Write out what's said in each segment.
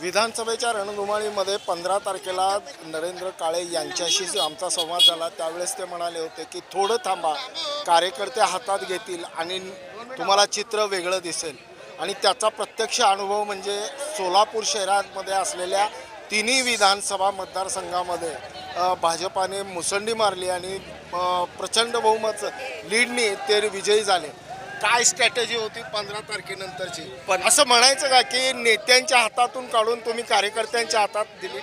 विधानसभेच्या रणधुमाळीमध्ये पंधरा तारखेला नरेंद्र काळे यांच्याशी आमचा संवाद झाला त्यावेळेस ते म्हणाले होते की थोडं थांबा कार्यकर्ते हातात घेतील आणि तुम्हाला चित्र वेगळं दिसेल. आणि त्याचा प्रत्यक्ष अनुभव म्हणजे सोलापूर शहरामध्ये असलेल्या तिन्ही विधानसभा मतदारसंघामध्ये भाजपाने मुसंडी मारली आणि प्रचंड बहुमत लीडनी ते विजयी झाले. काय स्ट्रॅटेजी होती पंधरा तारखेनंतरची? पण- असं म्हणायचं का की नेत्यांच्या हातातून काढून तुम्ही कार्यकर्त्यांच्या हातात दिली?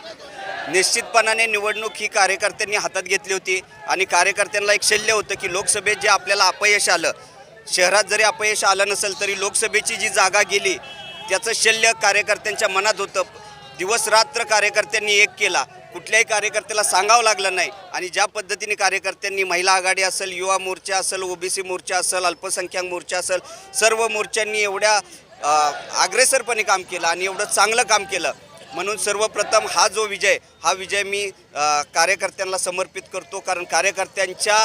निश्चितपणाने निवडणूक ही कार्यकर्त्यांनी हातात घेतली होती आणि कार्यकर्त्यांना एक शल्य होतं की लोकसभेत जे आपल्याला अपयश आलं शहरात जरी अपयश आलं नसेल तरी लोकसभेची जी जागा गेली त्याचं शल्य कार्यकर्त्यांच्या मनात होतं. दिवस रात्र कार्यकर्त्यांनी एक केला. कुठल्याही कार्यकर्त्याला सांगावं लागलं नाही. आणि ज्या पद्धतीने कार्यकर्त्यांनी महिला आघाडी असेल युवा मोर्चा असेल ओबीसी मोर्चा असेल अल्पसंख्याक मोर्चा असेल सर्व मोर्चांनी एवढ्या अग्रेसरपणे काम केलं आणि एवढं चांगलं काम केलं. म्हणून सर्वप्रथम हा जो विजय हा विजय मी कार्यकर्त्यांना समर्पित करतो. कारण कार्यकर्त्यांच्या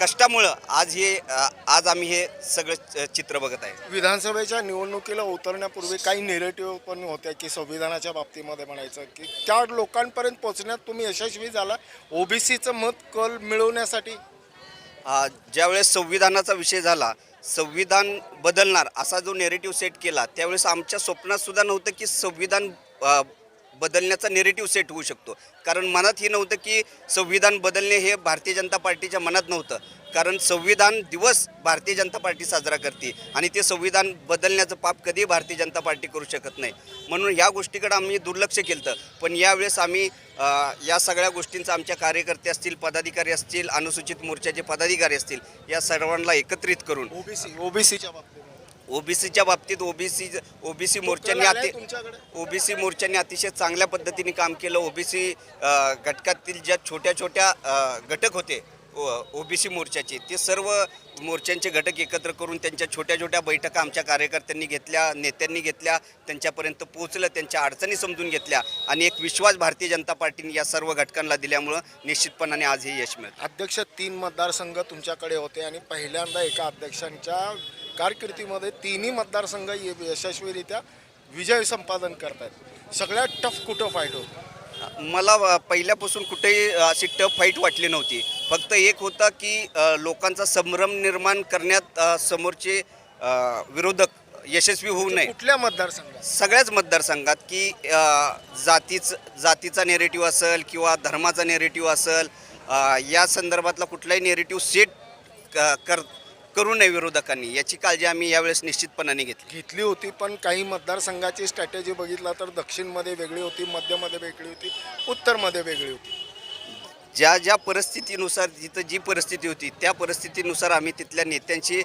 कष्टामुळं आज हे आज आम्ही हे सगळं चित्र बघत आहे. विधानसभेच्या निवडणुकीला उतरण्यापूर्वी काही निरेटिव्ह पण होत्या की संविधानाच्या बाबतीमध्ये म्हणायचं की त्या लोकांपर्यंत पोहोचण्यात तुम्ही यशस्वी झाला. ओबीसीचं मत कल मिळवण्यासाठी. ज्यावेळेस संविधानाचा विषय झाला संविधान बदलणार असा जो नेरेटिव्ह सेट केला त्यावेळेस आमच्या स्वप्नात सुद्धा नव्हतं की संविधान बदलण्याचा नेरेटिव्ह सेट होऊ शकतो. कारण मनात हे नव्हतं की संविधान बदलणे हे भारतीय जनता पार्टीच्या मनात नव्हतं. कारण संविधान दिवस भारतीय जनता पार्टी साजरा करते आणि ते संविधान बदलण्याचं पाप कधीही भारतीय जनता पार्टी करू शकत नाही. म्हणून ह्या गोष्टीकडे आम्ही दुर्लक्ष केलं पण यावेळेस आम्ही या सगळ्या गोष्टींचा आमच्या कार्यकर्ते असतील पदाधिकारी असतील अनुसूचित मोर्चाचे पदाधिकारी असतील या सर्वांना एकत्रित करून ओबीसी ओबीसीच्या बाबतीत. ओबीसीच्या बाबतीत ओबीसी ओबीसी मोर्चांनी अति? ओबीसी मोर्चांनी अतिशय चांगल्या पद्धतीने काम केलं ओबीसी घटकातील ज्या छोट्या छोट्या घटक होते ओबीसी मोर्चाचे ते सर्व मोर्चांचे घटक एकत्र करून त्यांच्या छोट्या छोट्या बैठका आमच्या कार्यकर्त्यांनी घेतल्या नेत्यांनी घेतल्या त्यांच्यापर्यंत पोहोचलं त्यांच्या अडचणी समजून घेतल्या आणि एक विश्वास भारतीय जनता पार्टीने या सर्व घटकांना दिल्यामुळं निश्चितपणाने आज हे यश मिळतं अध्यक्ष तीन मतदारसंघ तुमच्याकडे होते आणि पहिल्यांदा एका अध्यक्षांच्या कारकिर्दीमध्ये तिन्ही मतदारसंघ य- यशस्वीरित्या विजय संपादन करतायत. सगळ्यात टफ कुठं फाईट होतं? मला पहिल्यापासून कुठेही अशी टफ फाईट वाटली नव्हती. फक्त एक होता की लोकांचा संभ्रम निर्माण करण्यात समोरचे विरोधक यशस्वी होऊ नये. कुठल्या मतदारसंघात? सगळ्याच मतदारसंघात की जातीच जातीचा नेरेटिव्ह असेल किंवा धर्माचा नेरेटिव्ह असेल या संदर्भातला कुठलाही नेरेटिव्ह सेट क- कर करू नये विरोधकांनी याची काळजी आम्ही यावेळेस निश्चितपणाने घेतली. घेतली होती पण काही मतदारसंघाची स्ट्रॅटेजी बघितला तर दक्षिणमध्ये वेगळी होती मध्यमध्ये वेगळी होती उत्तरमध्ये वेगळी होती. ज्या ज्या परिस्थितीनुसार जिथं जी परिस्थिती होती त्या परिस्थितीनुसार आम्ही तिथल्या नेत्यांशी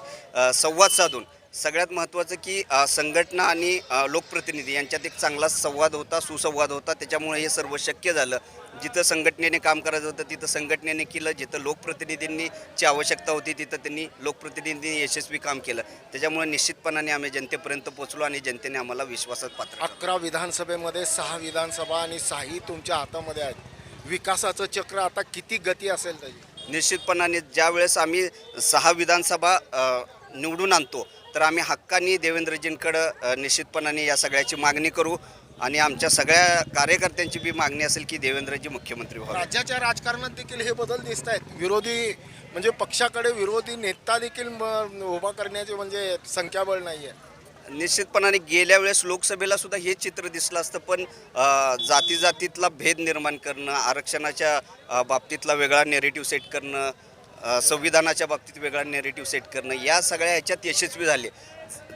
संवाद साधून सगळ्यात महत्त्वाचं की संघटना आणि लोकप्रतिनिधी यांच्यात एक चांगला संवाद होता सुसंवाद होता त्याच्यामुळे हे सर्व शक्य झालं. जिथं संघटनेने काम करायचं होतं तिथं संघटनेने केलं जिथं लोकप्रतिनिधींनी ची आवश्यकता होती तिथं त्यांनी लोकप्रतिनिधींनी यशस्वी काम केलं. त्याच्यामुळे निश्चितपणाने आम्ही जनतेपर्यंत पोहोचलो आणि जनतेने आम्हाला विश्वासात पात्र. अकरा विधानसभेमध्ये सहा विधानसभा आणि सहाही तुमच्या हातामध्ये आहेत. विकासाचं चक्र आता किती गती असेल त्याची? निश्चितपणाने ज्या वेळेस आम्ही सहा विधानसभा निवडून आणतो तर आम्ही हक्कानी देवेंद्रजींकडं निश्चितपणाने या सगळ्याची मागणी करू. आणि आमच्या सगळ्या कार्यकर्त्यांची बी मागणी असेल की देवेंद्रजी मुख्यमंत्री व्हावे. राज्याच्या राजकारणात देखील हे बदल दिसत आहेत. विरोधी म्हणजे पक्षाकडे विरोधी नेता देखील म- उभा करण्याचे म्हणजे संख्याबळ नाही आहे निश्चितपणाने गेल्या वेळेस लोकसभेला सुद्धा हे चित्र दिसलं असतं पण अ, जाती जातीतला भेद निर्माण करणं आरक्षणाच्या अ, बाबतीतला वेगळा नेरेटिव्ह सेट करणं अ, संविधानाच्या बाबतीत वेगळा नेरेटिव्ह सेट करणं या सगळ्या ह्याच्यात यशस्वी झाले.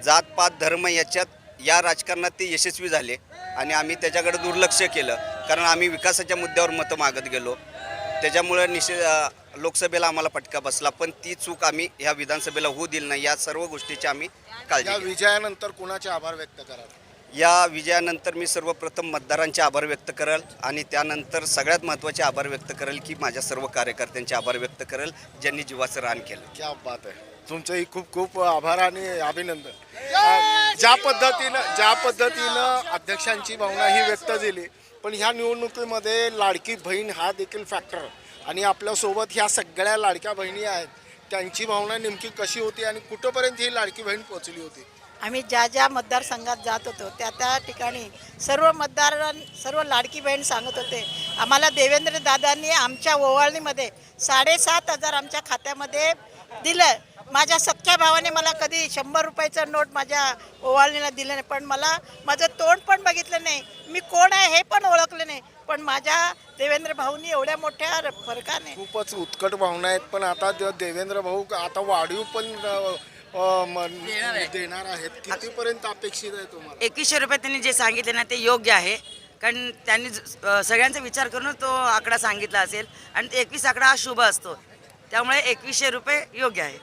जात पात धर्म याच्यात या राजकारणात ते यशस्वी झाले. आणि आम्ही त्याच्याकडे दुर्लक्ष केलं. कारण आम्ही विकासाच्या मुद्द्यावर मतं मागत गेलो. त्याच्यामुळे निश्चित अ, लोकसभेला आम्हाला फटका बसला. पण ती चूक आम्ही ह्या विधानसभेला होऊ दिली नाही. या सर्व गोष्टीची आम्ही काळजी या घेतली. विजयानंतर कुणाचे आभार व्यक्त कराल? या विजयानंतर मी सर्वप्रथम मतदारांचे आभार व्यक्त करेल आणि त्यानंतर सगळ्यात महत्त्वाचे आभार व्यक्त करेल की माझ्या सर्व कार्यकर्त्यांचे आभार व्यक्त करेल ज्यांनी जीवाचं रान केलं. क्या बात आहे. तुमचंही खूप खूप आभार आणि अभिनंदन. ज्या पद्धतीनं ज्या पद्धतीनं अध्यक्षांची भावना ही व्यक्त झाली पण ह्या निवडणुकीमध्ये लाडकी बहीण हा देखील फॅक्टर आणि आपल्यासोबत ह्या सगळ्या लाडक्या बहिणी आहेत त्यांची भावना नेमकी कशी होती आणि कुठंपर्यंत ही लाडकी बहीण पोहोचली होती? आम्ही ज्या ज्या मतदारसंघात जात होतो त्या त्या ठिकाणी सर्व मतदार सर्व लाडकी बहीण सांगत होते आम्हाला देवेंद्र दादांनी आमच्या ओवाळणीमध्ये साडेसात हजार आमच्या खात्यामध्ये दिलं. माझ्या सख्ख्या भावाने मला कधी शंभर रुपयाचं नोट माझ्या ओवाळणीला दिलं नाही. पण मला माझं तोंड पण बघितलं नाही. मी कोण आहे हे पण ओळखलं नाही. पण माझ्या देवेंद्र भाऊनी एवढ्या मोठ्या फरकाने खूपच उत्कट भावना आहेत. पण आता देवेंद्र भाऊ आता वाढीव पण देणार आहेत. कितीपर्यंत अपेक्षित आहे तुम्हाला? एकवीसशे रुपये त्यांनी जे सांगितले ना ते योग्य आहे. कारण त्यांनी सगळ्यांचा विचार करूनच तो आकडा सांगितला असेल. आणि ते एकवीस आकडा हा शुभ असतो. त्यामुळे एकवीसशे रुपये योग्य आहे.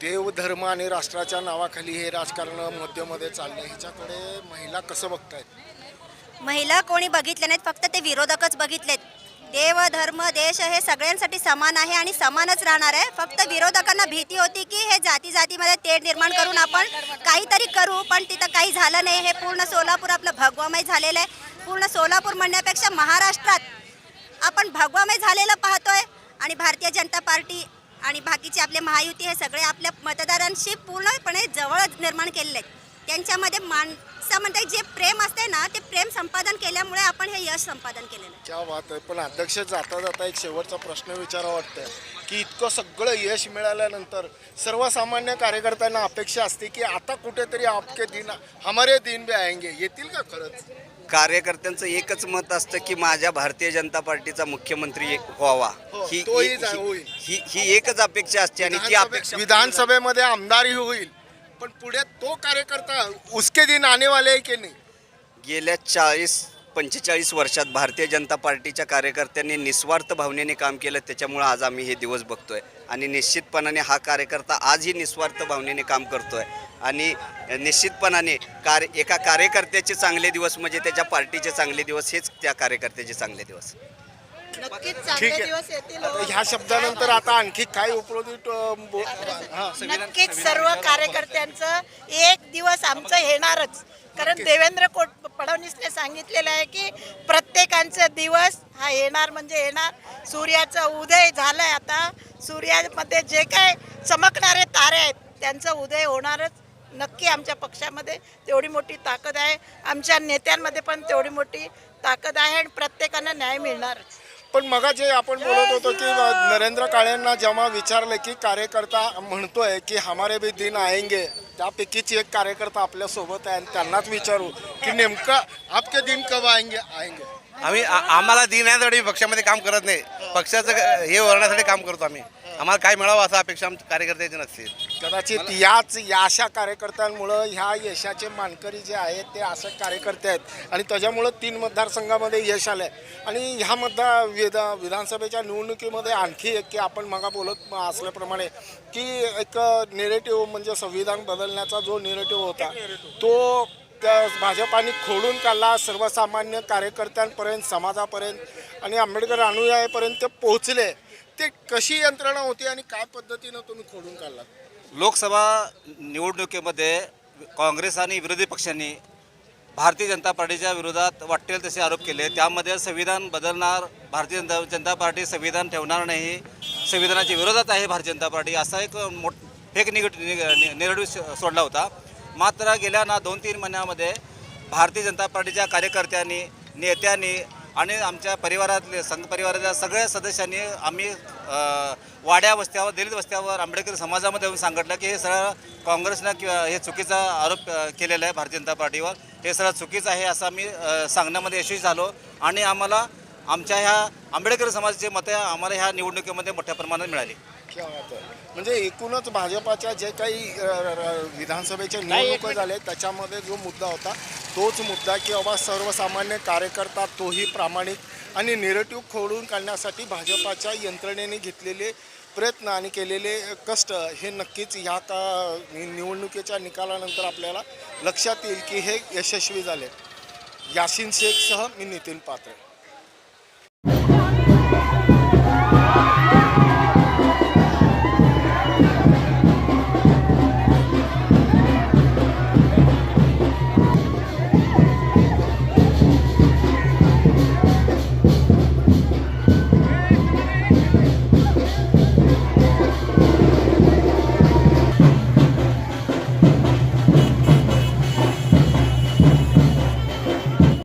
देव धर्म आणि राष्ट्राच्या नावाखाली हे राजकारण मध्यमध्ये चाललंय. ह्याच्याकडे महिला कसं बघतायत? महिला कोणी बघितले नाहीत फक्त ते विरोधकच बघितलेत. देव धर्म देश हे सगळ्यांसाठी समान आहे आणि समानच राहणार आहे. फक्त विरोधकांना भीती होती की हे जाती जातीमध्ये तेढ निर्माण करून आपण काहीतरी करू पण तिथं काही झालं नाही. हे पूर्ण सोलापूर आपलं भगवामय झालेलं आहे. पूर्ण सोलापूर म्हणण्यापेक्षा महाराष्ट्रात आपण भगवामय झालेलं पाहतोय. आणि भारतीय जनता पार्टी आणि बाकीचे आपले महायुती हे सगळे आपल्या मतदारांशी पूर्णपणे जवळ निर्माण केलेले आहेत. त्यांच्यामध्ये माणसामध्ये जे प्रेम असते ना ते प्रेम संपादन केल्यामुळे आपण हे यश संपादन केलेलं आहे. क्या बात आहे. पण अध्यक्ष जाता जाता एक शेवटचा प्रश्न विचारा वाटतंय. की इतकं सगळं यश मिळाल्यानंतर सर्वसामान्य कार्यकर्त्यांना अपेक्षा असते की आता कुठेतरी आपके दिन हमारे दिन बी आएंगे. येतील का खरंच? कार्यकर्त्यांचं एकच मत असतं की माझ्या भारतीय जनता पार्टीचा मुख्यमंत्री एक व्हावा. हो, ही तोही ही- जा- होईल. ही ही एकच अपेक्षा असते आणि ती अपेक्षा विधानसभेमध्ये आमदारही होईल. पण पुढे तो कार्यकर्ता उसके दिन आने वाले आहे की नाही? गेल्या चाळीस पंचेचाळीस वर्षात भारतीय जनता पार्टीच्या कार्यकर्त्यांनी निस्वार्थ भावनेने काम केलं त्याच्यामुळं आज आम्ही हे दिवस बघतोय. आणि निश्चितपणाने हा कार्यकर्ता आजही निस्वार्थ भावनेने काम करतोय. आणि निश्चितपणाने कार्य एका कार्यकर्त्याचे चांगले दिवस म्हणजे त्याच्या पार्टीचे चांगले दिवस हेच त्या कार्यकर्त्याचे चांगले दिवस. नक्कीच ठीक चांगले आहे. हो. ह्या शब्दानंतर आता आणखी काय हा. नक्कीच सर्व कार्यकर्त्यांचं एक दिवस आमचं येणारच. कारण देवेंद्र कोट फडणवीसने सांगितलेलं आहे की प्रत्येकांचं दिवस हा येणार म्हणजे येणार. सूर्याचा उदय झालाय आता. सूर्यामध्ये जे काय चमकणारे तारे आहेत त्यांचा उदय होणारच नक्की आमच्या पक्षामध्ये. तेवढी मोठी ताकद आहे. आमच्या नेत्यांमध्ये पण तेवढी मोठी ताकद आहे आणि प्रत्येकांना न्याय मिळणारच. पण मग जे आपण बोलत होतो की नरेंद्र काळेंना जेव्हा विचारलं की कार्यकर्ता म्हणतोय की हमारे भी दिन आएंगे त्यापैकीच एक कार्यकर्ता आपल्यासोबत आहे आणि त्यांनाच विचारू की नेमकं आपके दिन कब आएंगे? आएंगे. आम्ही आ- आम्हाला दिन आहे तर पक्षामध्ये काम करत नाही. पक्षाचं हे वरण्यासाठी काम करतो आम्ही. आम्हाला काय मिळावं असं अपेक्षा आमच्या कार्यकर्त्याची नसते. कदाचित याच या अशा कार्यकर्त्यांमुळं ह्या यशाचे मानकरी जे आहेत ते असे कार्यकर्ते आहेत. आणि त्याच्यामुळं तीन मतदारसंघामध्ये यश आलं आहे आणि ह्या मतदार विधा विधानसभेच्या निवडणुकीमध्ये आणखी एक की आपण मगा बोलत असल्याप्रमाणे की एक नेरेटिव्ह म्हणजे संविधान बदलण्याचा जो नेरेटिव्ह होता तो त्या भाजपाने खोडून काढला सर्वसामान्य कार्यकर्त्यांपर्यंत समाजापर्यंत आणि आंबेडकर अनुयायापर्यंत ते पोहोचले. ते कशी यंत्रणा होती आणि काय पद्धतीनं तुम्ही खोडून काढलात? लोकसभा निवडणुकीमध्ये काँग्रेस आणि विरोधी पक्षांनी भारतीय जनता पार्टीच्या विरोधात वाटेल तसे आरोप केले. त्यामध्ये संविधान बदलणार भारतीय जनता जनता पार्टी संविधान ठेवणार नाही संविधानाच्या विरोधात आहे भारतीय जनता पार्टी असा एक मोठ फेक निगेटिव्ह नेरेटिव्ह सोडला होता. मात्र गेल्या ना दोन तीन महिन्यामध्ये भारतीय जनता पार्टीच्या कार्यकर्त्यांनी नेत्यांनी आणि आमच्या परिवारातले संघ परिवाराच्या सगळ्या सदस्यांनी आम्ही वाड्या वस्त्यावर दलित वस्त्यावर आंबेडकर समाजामध्ये येऊन सांगितलं की हे सगळं काँग्रेसनं किंवा हे चुकीचा आरोप केलेला आहे भारतीय जनता पार्टीवर. हे सगळं चुकीचं आहे असं आम्ही सांगण्यामध्ये यशस्वी झालो. आणि आम्हाला आमच्या ह्या आंबेडकर समाजाचे मतं आम्हाला ह्या निवडणुकीमध्ये मोठ्या प्रमाणात मिळाली. म्हणजे एकूणच भाजपाच्या जे काही विधानसभेच्या निवडणुका झाल्या त्याच्यामध्ये जो मुद्दा होता तोच मुद्दा की बाबा सर्वसामान्य कार्यकर्ता तोही प्रामाणिक आणि निरेटिव्ह खोडून काढण्यासाठी भाजपाच्या यंत्रणेने घेतलेले प्रयत्न आणि केलेले कष्ट हे नक्कीच ह्या का निवडणुकीच्या निकालानंतर आपल्याला लक्षात येईल की हे यशस्वी झाले. यासिन शेखसह मी नितीन पात्रे.